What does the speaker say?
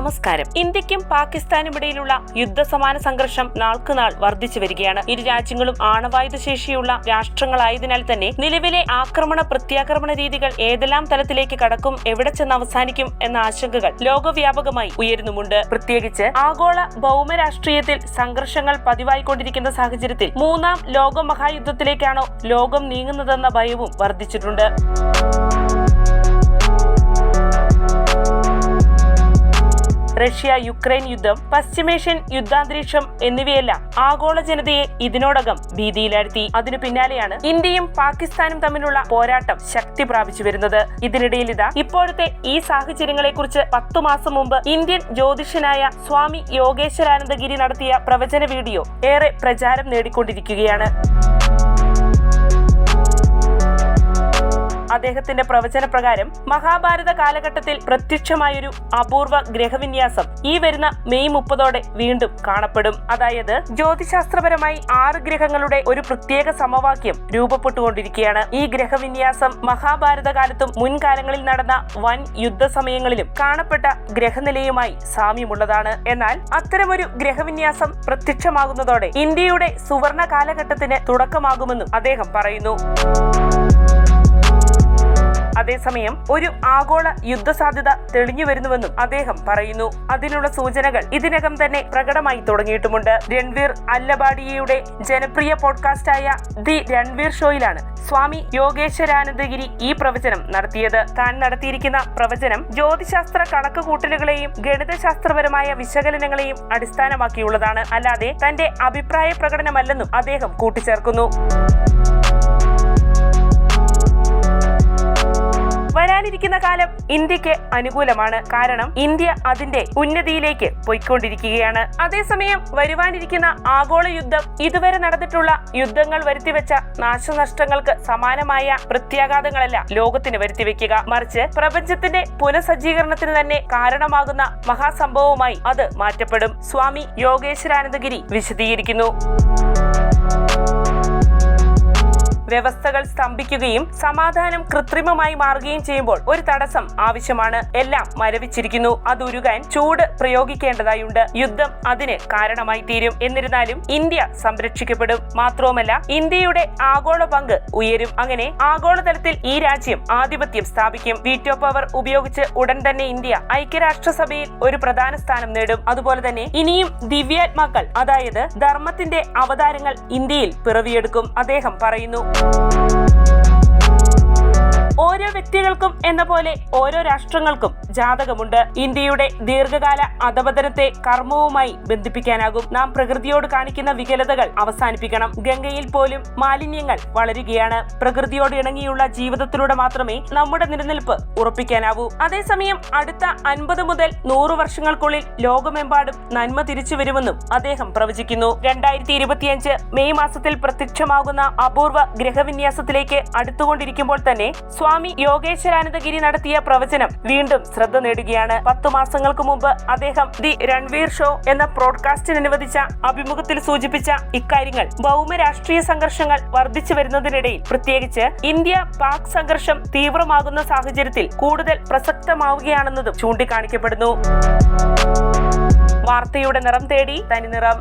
നമസ്കാരം. ഇന്ത്യക്കും പാകിസ്ഥാനും ഇടയിലുള്ള യുദ്ധസമാന സംഘർഷം നാൾക്കുനാൾ വർദ്ധിച്ചു വരികയാണ് ഇരു രാജ്യങ്ങളും ആണവായുധ ശേഷിയുള്ള രാഷ്ട്രങ്ങളായതിനാൽ തന്നെ നിലവിലെ ആക്രമണ പ്രത്യാക്രമണ രീതികൾ ഏതെല്ലാം തലത്തിലേക്ക് കടക്കും എവിടെ ചെന്ന് അവസാനിക്കും എന്ന ആശങ്കകൾ ലോകവ്യാപകമായി ഉയരുന്നുമുണ്ട്. പ്രത്യേകിച്ച് ആഗോള ഭൗമരാഷ്ട്രീയത്തിൽ സംഘർഷങ്ങൾ പതിവായിക്കൊണ്ടിരിക്കുന്ന സാഹചര്യത്തിൽ മൂന്നാം ലോക മഹായുദ്ധത്തിലേക്കാണോ ലോകം നീങ്ങുന്നതെന്ന ഭയവും വർദ്ധിച്ചിട്ടുണ്ട്. റഷ്യ യുക്രൈൻ യുദ്ധം പശ്ചിമേഷ്യൻ യുദ്ധാന്തരീക്ഷം എന്നിവയെല്ലാം ആഗോള ജനതയെ ഇതിനോടകം ഭീതിയിലാഴ്ത്തി. അതിനു പിന്നാലെയാണ് ഇന്ത്യയും പാകിസ്ഥാനും തമ്മിലുള്ള പോരാട്ടം ശക്തി പ്രാപിച്ചു വരുന്നത്. ഇതിനിടയിൽ ഇതാ ഇപ്പോഴത്തെ ഈ സാഹചര്യങ്ങളെക്കുറിച്ച് പത്തു മാസം മുമ്പ് ഇന്ത്യൻ ജ്യോതിഷനായ സ്വാമി യോഗേശ്വരാനന്ദഗിരി നടത്തിയ പ്രവചന വീഡിയോ ഏറെ പ്രചാരം നേടിക്കൊണ്ടിരിക്കുകയാണ്. അദ്ദേഹത്തിന്റെ പ്രവചന പ്രകാരം മഹാഭാരത കാലഘട്ടത്തിൽ പ്രത്യക്ഷമായൊരു അപൂർവ ഗ്രഹവിന്യാസം ഈ വരുന്ന മെയ് മുപ്പതോടെ വീണ്ടും കാണപ്പെടും. അതായത് ജ്യോതിശാസ്ത്രപരമായി ആറ് ഗ്രഹങ്ങളുടെ ഒരു പ്രത്യേക സമവാക്യം രൂപപ്പെട്ടുകൊണ്ടിരിക്കുകയാണ്. ഈ ഗ്രഹവിന്യാസം മഹാഭാരത കാലത്തും മുൻകാലങ്ങളിൽ നടന്ന വൻ യുദ്ധ സമയങ്ങളിലും കാണപ്പെട്ട ഗ്രഹനിലയുമായി സാമ്യമുള്ളതാണ്. എന്നാൽ അത്തരമൊരു ഗ്രഹവിന്യാസം പ്രത്യക്ഷമാകുന്നതോടെ ഇന്ത്യയുടെ സുവർണ കാലഘട്ടത്തിന് തുടക്കമാകുമെന്നും അദ്ദേഹം പറയുന്നു. അതേസമയം ഒരു ആഗോള യുദ്ധസാധ്യത തെളിഞ്ഞു വരുന്നുവെന്നും അദ്ദേഹം പറയുന്നു. അതിനുള്ള സൂചനകൾ ഇതിനകം തന്നെ പ്രകടമായി തുടങ്ങിയിട്ടുമുണ്ട്. രൺവീർ അല്ലബാഡിയയുടെ ജനപ്രിയ പോഡ്കാസ്റ്റായ ദി രൺവീർ ഷോയിലാണ് സ്വാമി യോഗേശ്വരാനന്ദഗിരി ഈ പ്രവചനം നടത്തിയത്. താൻ നടത്തിയിരിക്കുന്ന പ്രവചനം ജ്യോതിശാസ്ത്ര കണക്കുകൂട്ടലുകളെയും ഗണിതശാസ്ത്രപരമായ വിശകലനങ്ങളെയും അടിസ്ഥാനമാക്കിയുള്ളതാണ്. അല്ലാതെ തന്റെ അഭിപ്രായ പ്രകടനമല്ലെന്നും അദ്ദേഹം കൂട്ടിച്ചേർക്കുന്നു. വരാനിരിക്കുന്ന കാലം ഇന്ത്യയ്ക്ക് അനുകൂലമാണ്. കാരണം ഇന്ത്യ അതിന്റെ ഉന്നതിയിലേക്ക് പോയിക്കൊണ്ടിരിക്കുകയാണ്. അതേസമയം വരുവാനിരിക്കുന്ന ആഗോള യുദ്ധം ഇതുവരെ നടന്നിട്ടുള്ള യുദ്ധങ്ങൾ വരുത്തിവെച്ച നാശനഷ്ടങ്ങൾക്ക് സമാനമായ പ്രത്യാഘാതങ്ങളല്ല ലോകത്തിന് വരുത്തിവെക്കുക. മറിച്ച് പ്രപഞ്ചത്തിന്റെ പുനഃസജ്ജീകരണത്തിന് തന്നെ കാരണമാകുന്ന മഹാസംഭവമായി അത് മാറ്റപ്പെടും. സ്വാമി യോഗേശ്വരാനന്ദഗിരി വിശദീകരിക്കുന്നു. വ്യവസ്ഥകൾ സ്തംഭിക്കുകയും സമാധാനം കൃത്രിമമായി മാറുകയും ചെയ്യുമ്പോൾ ഒരു തടസ്സം ആവശ്യമാണ്. എല്ലാം മരവിച്ചിരിക്കുന്നു. അതുരുകാൻ ചൂട് പ്രയോഗിക്കേണ്ടതായുണ്ട്. യുദ്ധം അതിന് കാരണമായി തീരും. എന്നിരുന്നാലും ഇന്ത്യ സംരക്ഷിക്കപ്പെടും. മാത്രവുമല്ല ഇന്ത്യയുടെ ആഗോള പങ്ക് ഉയരും. അങ്ങനെ ആഗോളതലത്തിൽ ഈ രാജ്യം ആധിപത്യം സ്ഥാപിക്കും. വീറ്റോ പവർ ഉപയോഗിച്ച് ഉടൻ തന്നെ ഇന്ത്യ ഐക്യരാഷ്ട്രസഭയിൽ ഒരു പ്രധാന സ്ഥാനം നേടും. അതുപോലെ തന്നെ ഇനിയും ദിവ്യാത്മാക്കൾ അതായത് ധർമ്മത്തിന്റെ അവതാരങ്ങൾ ഇന്ത്യയിൽ പിറവിയെടുക്കും. അദ്ദേഹം പറയുന്നു. Thank you. വ്യക്തികൾക്കും എന്ന പോലെ ഓരോ രാഷ്ട്രങ്ങൾക്കും ജാതകമുണ്ട്. ഇന്ത്യയുടെ ദീർഘകാല അധപതനത്തെ കർമ്മവുമായി ബന്ധിപ്പിക്കാനാകും. നാം പ്രകൃതിയോട് കാണിക്കുന്ന വികലതകൾ അവസാനിപ്പിക്കണം. ഗംഗയിൽ പോലും മാലിന്യങ്ങൾ വളരുകയാണ്. പ്രകൃതിയോട് ഇണങ്ങിയുള്ള ജീവിതത്തിലൂടെ മാത്രമേ നമ്മുടെ നിലനിൽപ്പ് ഉറപ്പിക്കാനാവൂ. അതേസമയം അടുത്ത അൻപത് മുതൽ നൂറ് വർഷങ്ങൾക്കുള്ളിൽ ലോകമെമ്പാടും നന്മ തിരിച്ചു വരുമെന്നും അദ്ദേഹം പ്രവചിക്കുന്നു. രണ്ടായിരത്തി ഇരുപത്തിയഞ്ച് മെയ് മാസത്തിൽ പ്രത്യക്ഷമാകുന്ന അപൂർവ ഗ്രഹവിന്യാസത്തിലേക്ക് അടുത്തുകൊണ്ടിരിക്കുമ്പോൾ തന്നെ സ്വാമി യോഗേശ്വരാനന്ദഗിരി നടത്തിയ പ്രവചനം വീണ്ടും ശ്രദ്ധ നേടുകയാണ്. പത്തു മാസങ്ങൾക്ക് മുമ്പ് അദ്ദേഹം ദി രൺവീർ ഷോ എന്ന പ്രോഡ്കാസ്റ്റിന് അനുവദിച്ച അഭിമുഖത്തിൽ സൂചിപ്പിച്ച ഇക്കാര്യങ്ങൾ ഭൗമ രാഷ്ട്രീയ സംഘർഷങ്ങൾ വർദ്ധിച്ചു വരുന്നതിനിടയിൽ പ്രത്യേകിച്ച് ഇന്ത്യ പാക് സംഘർഷം തീവ്രമാകുന്ന സാഹചര്യത്തിൽ കൂടുതൽ പ്രസക്തമാവുകയാണെന്നതും ചൂണ്ടിക്കാണിക്കപ്പെടുന്നു. വാർത്തയുടെ നിറം തേടി തനി നിറം